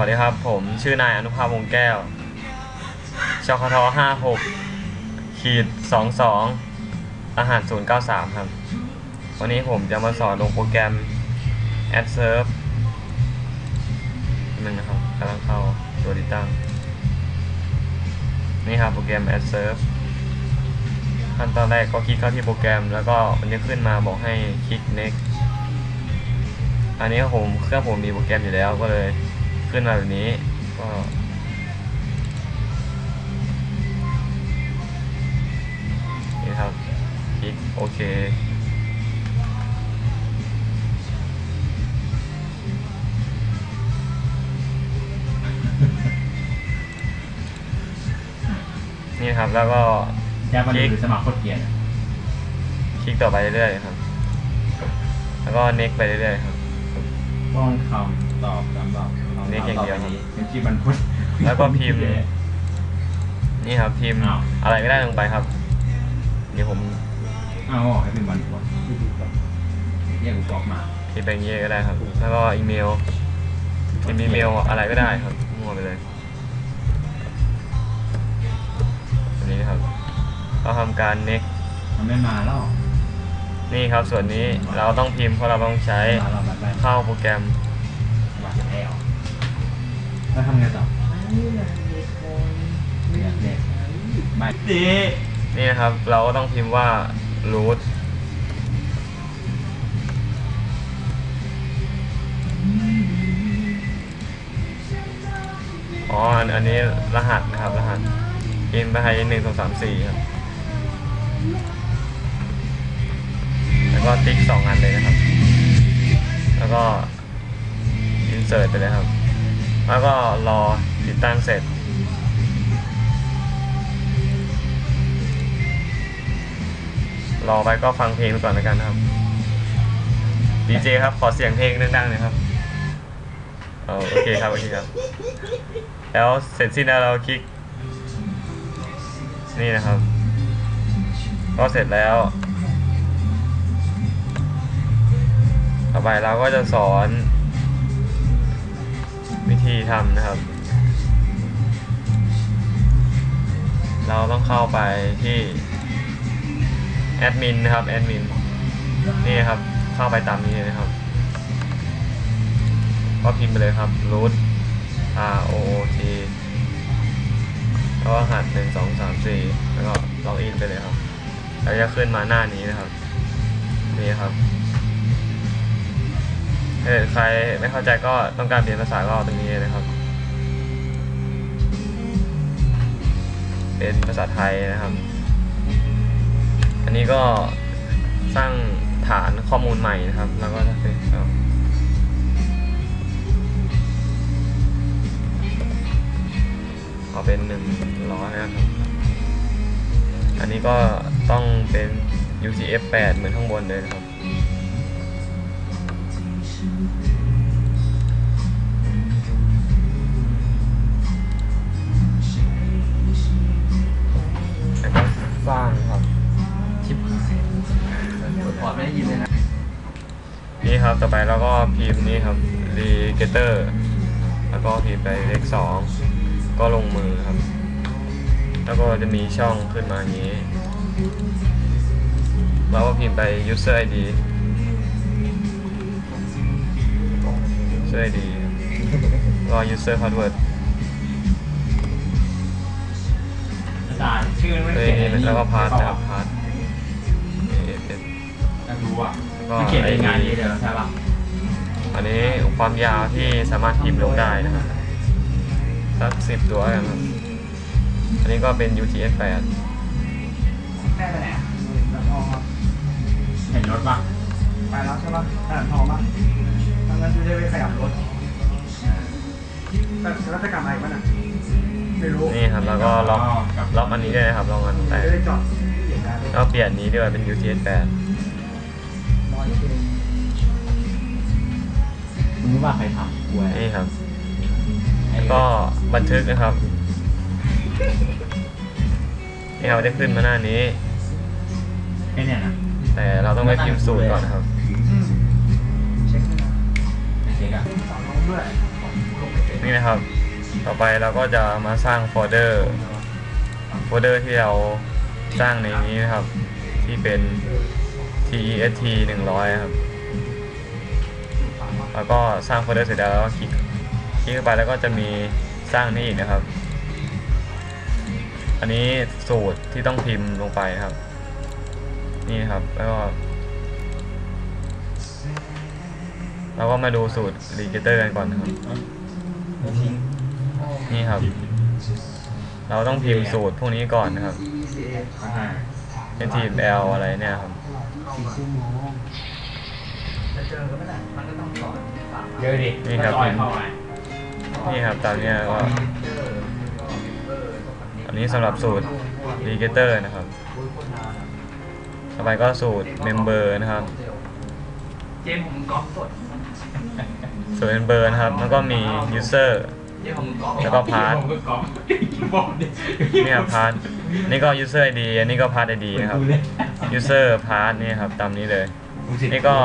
วัสดีครับ ผมชื่อนายอนุภาพวงแก้วชคท56ขีด22รหัส093 ครับ วันนี้ผมจะมาสอนลงโปรแกรม AdServe นึงนะครับกำลังเข้าตัวติดตั้ง นี่ครับโปรแกรม AdServe ขั้นตอนแรกก็คลิกเข้าที่โปรแกรม แล้วก็มันจะขึ้นมาบอกให้คลิก next อันนี้ผมเครื่องผมมีโปรแกรมอยู่แล้วก็เลย ขึ้นมาแบบนี้ก็นี่ครับคลิกโอเคนี่ครับแล้วก็แค่มาดูหรือสมัครโคตรเกลียดคลิกต่อไปเรื่อยๆครับ แล้วก็ next ไปเรื่อยๆครับ ป้องคำตอบคำตอบเรียกอย่างเดียวนี้เป็นที่บรรพุดแล้วก็พิมพ์ นี่ครับพิมพ์อ้าวอะไรก็ได้ลงไปครับ เดี๋ยวผมอ้าวให้เป็นบรรพุดเรียกกูกรอกมาพิมพ์ไปอย่างนี้ก็ได้ครับ แล้วก็อีเมลพิมพ์อีเมลอะไรก็ได้ครับมั่วไปเลยอันนี้นะครับเราทำการ next มันไม่มาแล้ว นี่ครับส่วนนี้เราต้องพิมพ์เพราะเราต้องใช้มาเราไปเข้าโปรแกรมมาแล้วแล้วทำไงต่อเรียกเด็กไม่ดีนี่นะครับเราก็ต้องพิมพ์ว่า root อ๋ออันอันนี้รหัสนะครับรหัสพิมพ์ไปให้หนึ่งสองสามสี่ครับแล้ว ก็ติ๊กสองอันเลยนะครับ แล้วก็ insert ไปเลยครับ แล้วก็รอติดตั้งเสร็จ รอไปก็ฟังเพลงไปก่อนแล้วกันครับดีเจครับ ขอเสียงเพลงดังๆหน่อยครับโอเคครับ โอเคครับ แล้วเสร็จสิ้นแล้วเราคลิก นี่นะครับ ก็เสร็จแล้ว ต่อไปเราก็จะสอนวิธีทำนะครับ เราต้องเข้าไปที่แอดมินนะครับแอดมินนี่ครับเข้าไปตามนี้นะครับ ก็พิมพ์ไปเลยครับ root r o o t แล้วก็หัดหนึ่งสองสามสี่แล้วก็ล็อกอินไปเลยครับแล้วจะขึ้นมาหน้านี้นะครับ นี่ครับ ถ้าเกิดใครไม่เข้าใจก็ต้องการเรียนภาษาก็ตรงนี้เลยนะครับ เป็นภาษาไทยนะครับ อันนี้ก็สร้างฐานข้อมูลใหม่นะครับ แล้วก็จะเป็นเอาเอาเป็นหนึ่งร้อยนะครับ อันนี้ก็ต้องเป็น UCF 8 เหมือนข้างบนเลยนะครับ นี่ครับ ต่อไปเราก็พิมพ์นี่ครับ regetter แล้วก็พิมพ์ไปเลขสองก็ลงมือครับ แล้วก็จะมีช่องขึ้นมาอย่างนี้เราก็พิมพ์ไป user id user id รอ user password อาจารย์ชื่อมันเอ้ยเขียนแล้วก็พาร์ทนะครับพาร์ทน่ารู้อะ ก็มันเขียนในงานนี้เดี๋ยวใช่ป่ะอันนี้ความยาวที่สามารถพิมพ์ลงได้นะครับสักสิบตัวแล้วกันครับอันนี้ก็เป็น UTF 8แม่ไปไหนอะแบบทองครับเห็นรถป่ะไปแล้วใช่ปะแบบทองปะทางนั้นจะได้ไปขยับรถแต่แล้วจะกลับมาอีกปะน่ะไม่รู้นี่ครับแล้วก็ล็อกล็อกอันนี้ด้วยนะครับล็อกอันแตจะกได้จอดเหยียบได้เลยแล้วเปลี่ยนนี้ด้วยเป็น UTF 8ร้อยเค มึงรู้ว่าใครทำกูไอ้นี่ครับ ไอ้ก็บันทึกนะครับ นี่ครับจะขึ้นมาหน้านี้ ไอ้เนี่ยนะแต่เราต้องไปพิมพ์สูตรก่อนนะครับอืมเช็คให้นะไอ้เจ๊กอะสอนน้องด้วยของลงไปเองนี่นะครับ ต่อไปเราก็จะมาสร้างโฟลเดอร์โฟลเดอร์ที่เราสร้างในนี้นะครับ ที่เป็น test 100 ครับ แล้วก็สร้างโฟลเดอร์เสร็จแล้วก็คลิกคลิกเข้าไปแล้วก็จะมีสร้างนี่อีกนะครับ อันนี้สูตรที่ต้องพิมพ์ลงไปครับ นี่ครับ แล้วก็เราก็มาดูสูตรรีเกเตอร์กันก่อนนะครับ นี่ครับ เราต้องพิมพ์สูตรพวกนี้ก่อนนะครับอ่า n t l อะไรเนี่ยครับ จะเจอกันไหมล่ะมันก็ต้องสอนสามเยอะดินี่ครับ ต่อยเข้าไปนี่ครับตามเนี้ยก็อันนี้สำหรับสูตรรีเกเตอร์นะครับ ต่อไปก็สูตร member นะครับ เจมผมก๊อปสด สูตร member นะครับ แล้วก็มี user เจมผมก๊อป แล้วก็ part ผมก็ก๊อปคีย์บอร์ดดินี่ครับ part นี่ก็ user id อันนี้ก็ part id นะครับดูเลย user part นี่ครับตามนี้เลย นี่ก็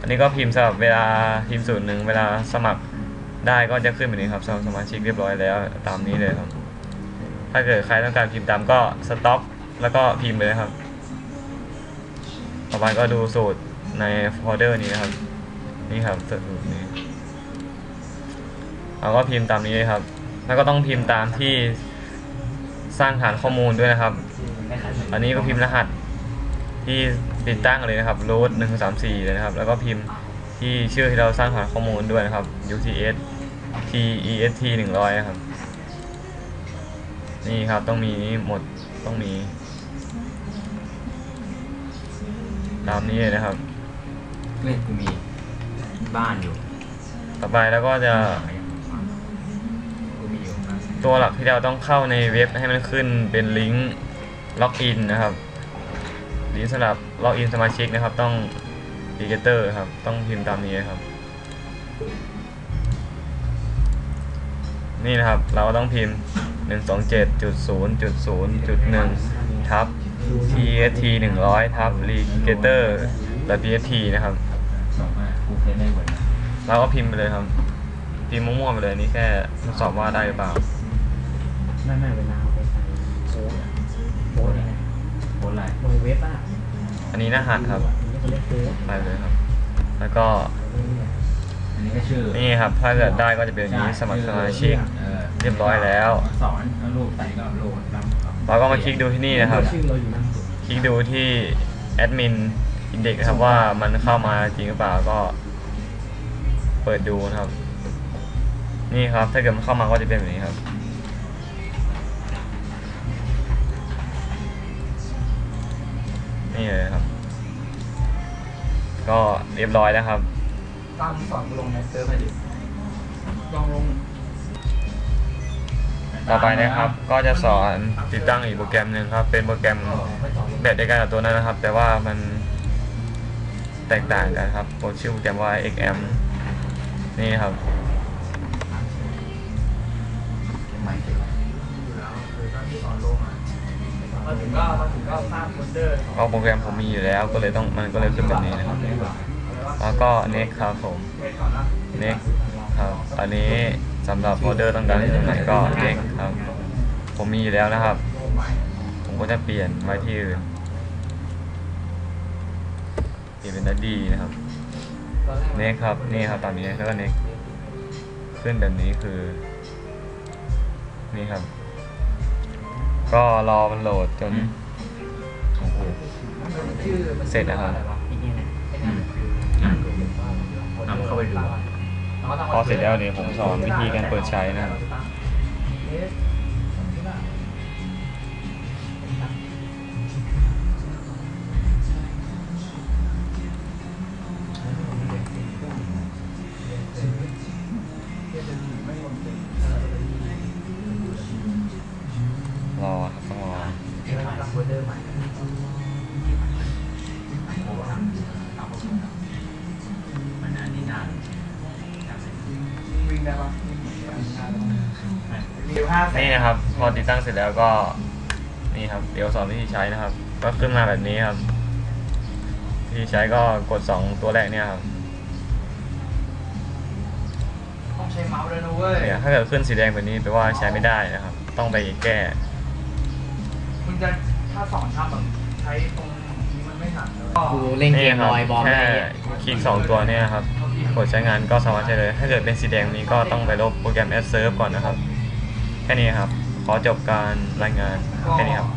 อันนี้ก็พิมพ์สำหรับเวลาพิมพ์สูตรหนึ่งเวลาสมัครได้ก็จะขึ้นแบบนี้ครับสำหรับสมาชิกเรียบร้อยแล้วตามนี้เลยครับ ถ้าเกิดใครต้องการพิมพ์ตามก็สต็อปแล้วก็พิมพ์ไปเลยครับ ต่อไปก็ดูสูตรในโฟลเดอร์นี้นะครับ นี่ครับสูตรนี้ เราก็พิมพ์ตามนี้เลยครับ แล้วก็ต้องพิมพ์ตามที่สร้างฐานข้อมูลด้วยนะครับ อันนี้ก็พิมพ์รหัสที่ติดตั้งเลยนะครับ root หนึ่งสามสี่เลยนะครับ แล้วก็พิมพ์ที่ชื่อที่เราสร้างฐานข้อมูลด้วยนะครับ UTS TEST หนึ่งร้อยครับ นี่ครับต้องมีนี่หมดต้องมี ตามนี้เลยนะครับเล่นกูมีบ้านอยู่ ต่อไปแล้วก็จะกูมีอยู่บ้าน ตัวหลักที่เราต้องเข้าในเว็บให้มันขึ้นเป็นลิงก์ล็อกอินนะครับลิงก์สำหรับล็อกอินสมาชิกนะครับ ต้องดีเกเตอร์ครับ ต้องพิมพ์ตามนี้ครับ นี่นะครับเราก็ต้องพิมพ์ 127.0.0.1 ทับ tst 100 ทับ register tst นะครับสองมากูเคยได้หมือนเราก็พิมพ์ไปเลยครับ พิมพ์มั่วๆไปเลยนี่แค่ทดสอบว่าได้หรือเปล่า ไม่ไม่เวลาเอาไปใส่โค้ดอะโค้ดอะไรโคนไรลงเว็บอะอันนี้รหัสครับอันนี้เขาเรียกโค้ดไปเลยครับ แล้วก็อันนี้ก็ชื่อนี่ครับถ้าเกิดได้ก็จะเป็นอย่างนี้สมัครสมาชิกออเรียบร้อยแล้ว สอนแล้วรูปใส่ก็รูปนำเราก็มาคลิกดูที่นี่นะครับ ชื่อเราอยู่นั่งสุดคลิกดูที่แอดมินอินเด็กนะครับว่ามันเข้ามาจริงหรือเปล่าก็ เปิดดูนะครับ นี่ครับถ้าเกิดมันเข้ามาก็จะเป็นแบบนี้ครับ นี่เลยครับ ก็เรียบร้อยแล้วครับ ตามสอนลงในเซิร์ฟไปดิลองลงต่อไปนะครับก็จะสอนติดตั้งอีกโปรแกรมหนึ่งครับ เป็นโปรแกรมแบบเดียวกันกับตัวนั้นนะครับ แต่ว่ามันแตกต่างกันครับโปรชื่อโปรแกรมว่า XM นี่ครับไม่เกี่ยวอยู่แล้วคือตอนที่สอนลงอะ มาถึงก็มาถึงก็สร้างโฟลเดอร์เพราะโปรแกรมผมมีอยู่แล้วก็เลยต้องมันก็เลยขึ้นแบบนี้นะครับ แล้วก็ next ครับผมเทสก่อนนะ next ครับ อันนี้สำหรับโฟลเดอร์ต้องการที่ตรงไหนก็ next ครับ ผมมีอยู่แล้วนะครับโลใหม่ผมก็จะเปลี่ยนไว้ที่อื่นเปลี่ยนเป็นดัดดี้นะครับตอนแรก next ครับ นี่ครับตามนี้แล้วก็ next ขึ้นแบบนี้คือ นี่ครับ ก็รอมันโหลดจนโอ้โหมันชื่อมันเสร็จนะครับอีกนี่นะอืมอะเอาเข้าไปดูพอเสร็จแล้วเดี๋ยวผมสอนวิธีการเปิดใช้นะครับ ได้ปะมีห้าแสนนี่นะครับ พอติดตั้งเสร็จแล้วก็ นี่ครับ เดี๋ยวสอนวิธีใช้นะครับ ก็ขึ้นมาแบบนี้ครับวิธีใช้ก็กด 2 ตัวแรกเนี่ยครับใช้เมาส์ด้วยนะเว้ยเนี่ยถ้าเกิดขึ้นสีแดงแบบนี้แปลว่าใช้ไม่ได้นะครับ ต้องไปแก้ มึงจะถ้าสอนทำแบบใช้ตรงนี้มันไม่หนักเลยกูเล่นเกมครัลอยบอลแค่ได้เนี่ยคลิกสองตัวเนี่ยครับ กดใช้งานก็สามารถใช้เลย ถ้าเกิดเป็นสีแดงนี้ก็ต้องไปลบโปรแกรม a d Serve ก่อนนะครับ แค่นี้ครับ ขอจบการรายงานแค่นี้ครับ